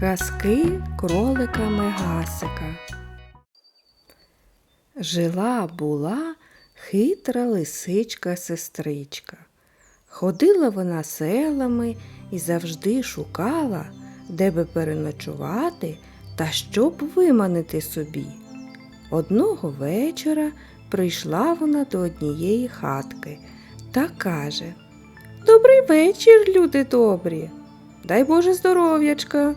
Казки кролика Мегасика. Жила була хитра лисичка-сестричка. Ходила вона селами і завжди шукала, де би переночувати та щоб виманити собі. Одного вечора прийшла вона до однієї хатки та каже Добрий вечір, люди добрі. Дай Боже здоров'ячка.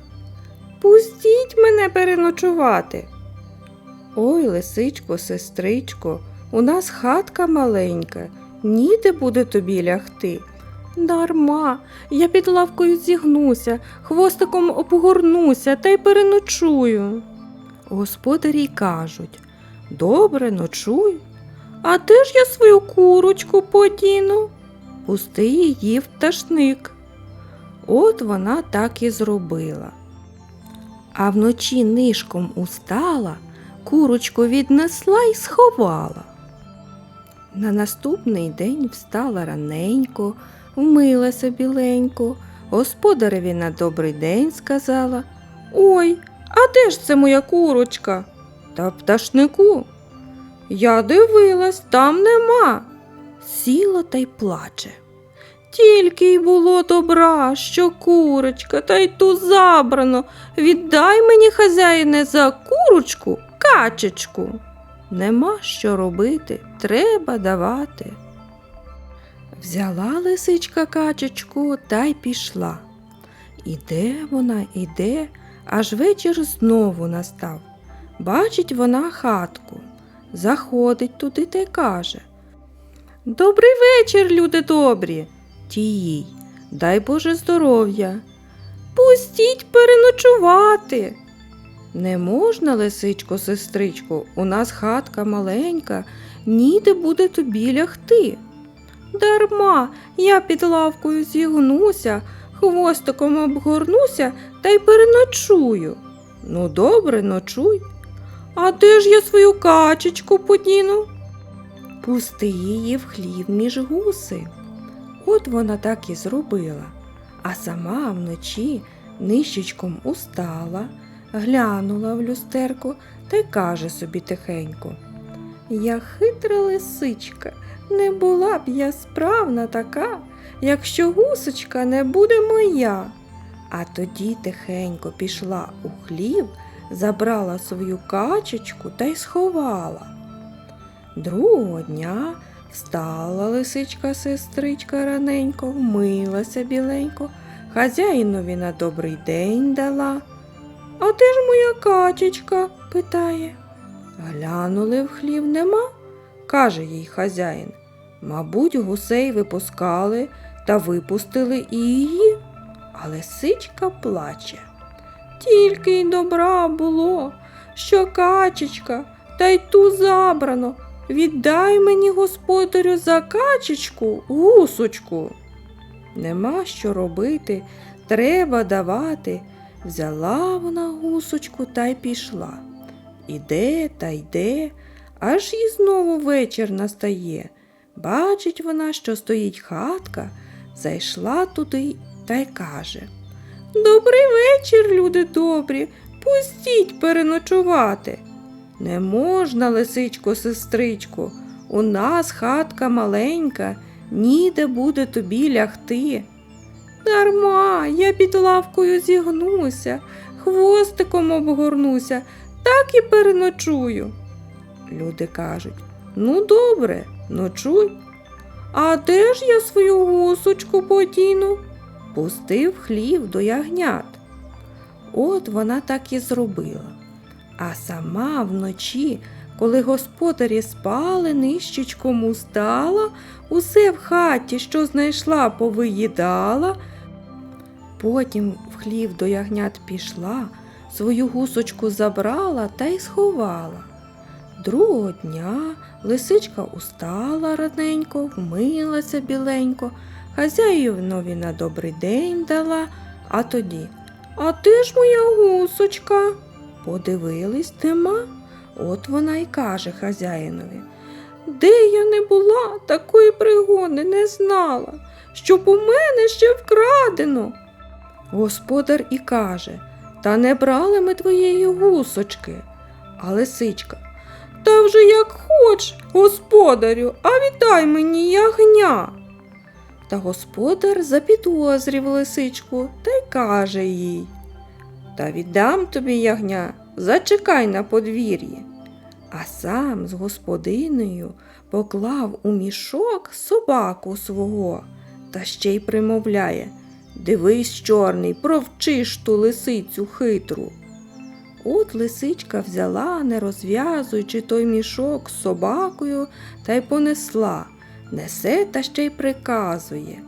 Пустіть мене переночувати. Ой, лисичко, сестричко, у нас хатка маленька, ніде буде тобі лягти. Дарма, я під лавкою зігнуся, хвостиком обгорнуся та й переночую. Господарі кажуть Добре, ночуй. А де ж я свою курочку подіну? Пусти її в пташник. От вона так і зробила. А вночі нишком устала, курочку віднесла й сховала. На наступний день встала раненько, вмилася біленько, господареві на добрий день сказала Ой, а де ж це моя курочка? Та пташнику. Я дивилась, там нема. Сіла та й плаче. Тільки й було добра, що курочка, та й ту забрано. Віддай мені, хазяїне, за курочку качечку. Нема що робити, треба давати. Взяла лисичка качечку та й пішла. Іде вона, іде, аж вечір знову настав. Бачить вона хатку, заходить туди та й каже Добрий вечір, люди добрі. Ті їй, дай Боже здоров'я. Пустіть переночувати. Не можна, лисичко, сестричко, у нас хатка маленька, ніде буде тобі лягти. Дарма, я під лавкою зігнуся, хвостиком обгорнуся та й переночую. Ну, добре, ночуй. А де ж я свою качечку подіну? Пусти її в хлів між гуси. От вона так і зробила, а сама вночі нищечком устала, глянула в люстерку та й каже собі тихенько. Я хитра лисичка, не була б я справна така, якщо гусочка не буде моя. А тоді тихенько пішла у хлів, забрала свою качечку та й сховала. Другого дня встала лисичка сестричка раненько, вмилася біленько, хазяїнові на добрий день дала. А де ж моя качечка? питає. Глянули в хлів нема, каже їй хазяїн. Мабуть, гусей випускали та випустили і її. А лисичка плаче. Тільки й добра було, що качечка, та й ту забрано. Віддай мені, господарю, за качечку, гусочку. Нема що робити, треба давати. Взяла вона гусочку та й пішла. Іде та йде, аж і знову вечір настає. Бачить вона, що стоїть хатка, зайшла туди та й каже Добрий вечір, люди добрі, пустіть переночувати. Не можна, лисичко, сестричко, у нас хатка маленька, ніде буде тобі лягти. Дарма, я під лавкою зігнуся, хвостиком обгорнуся, так і переночую. Люди кажуть ну, добре, ночуй. А де ж я свою гусочку подіну? Пустив хлів до ягнят. От вона так і зробила. А сама вночі, коли господарі спали, нищечком устала, усе в хаті, що знайшла, повиїдала. Потім в хлів до ягнят пішла, свою гусочку забрала та й сховала. Другого дня лисичка устала раненько, вмилася біленько, хазяїнові на добрий день дала, а тоді А де ж моя гусочка? Подивились нема. От вона й каже хазяїнові. Де я не була, такої пригоди не знала, щоб у мене ще вкрадено. Господар і каже та не брали ми твоєї гусочки. А лисичка. Та вже як хоч, господарю, а віддай мені ягня. Та господар запідозрів лисичку та й каже їй. Та віддам тобі ягня, зачекай на подвір'ї. А сам з господинею поклав у мішок собаку свого та ще й примовляє Дивись, чорний, провчиш ту лисицю хитру. От лисичка взяла, не розв'язуючи той мішок з собакою, та й понесла, несе та ще й приказує.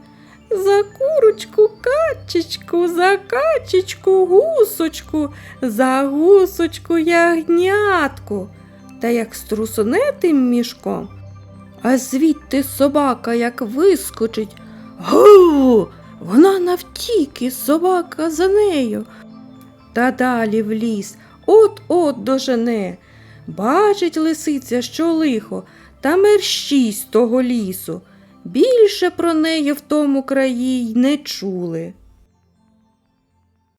За курочку качечку, за качечку гусочку, за гусочку ягнятку. Та як струсоне тим мішком, а звідти собака як вискочить. Гу! Вона навтіки, собака за нею. Та далі в ліс, от-от дожене. Бачить лисиця, що лихо, та мерщій того лісу. Більше про неї в тому краї й не чули.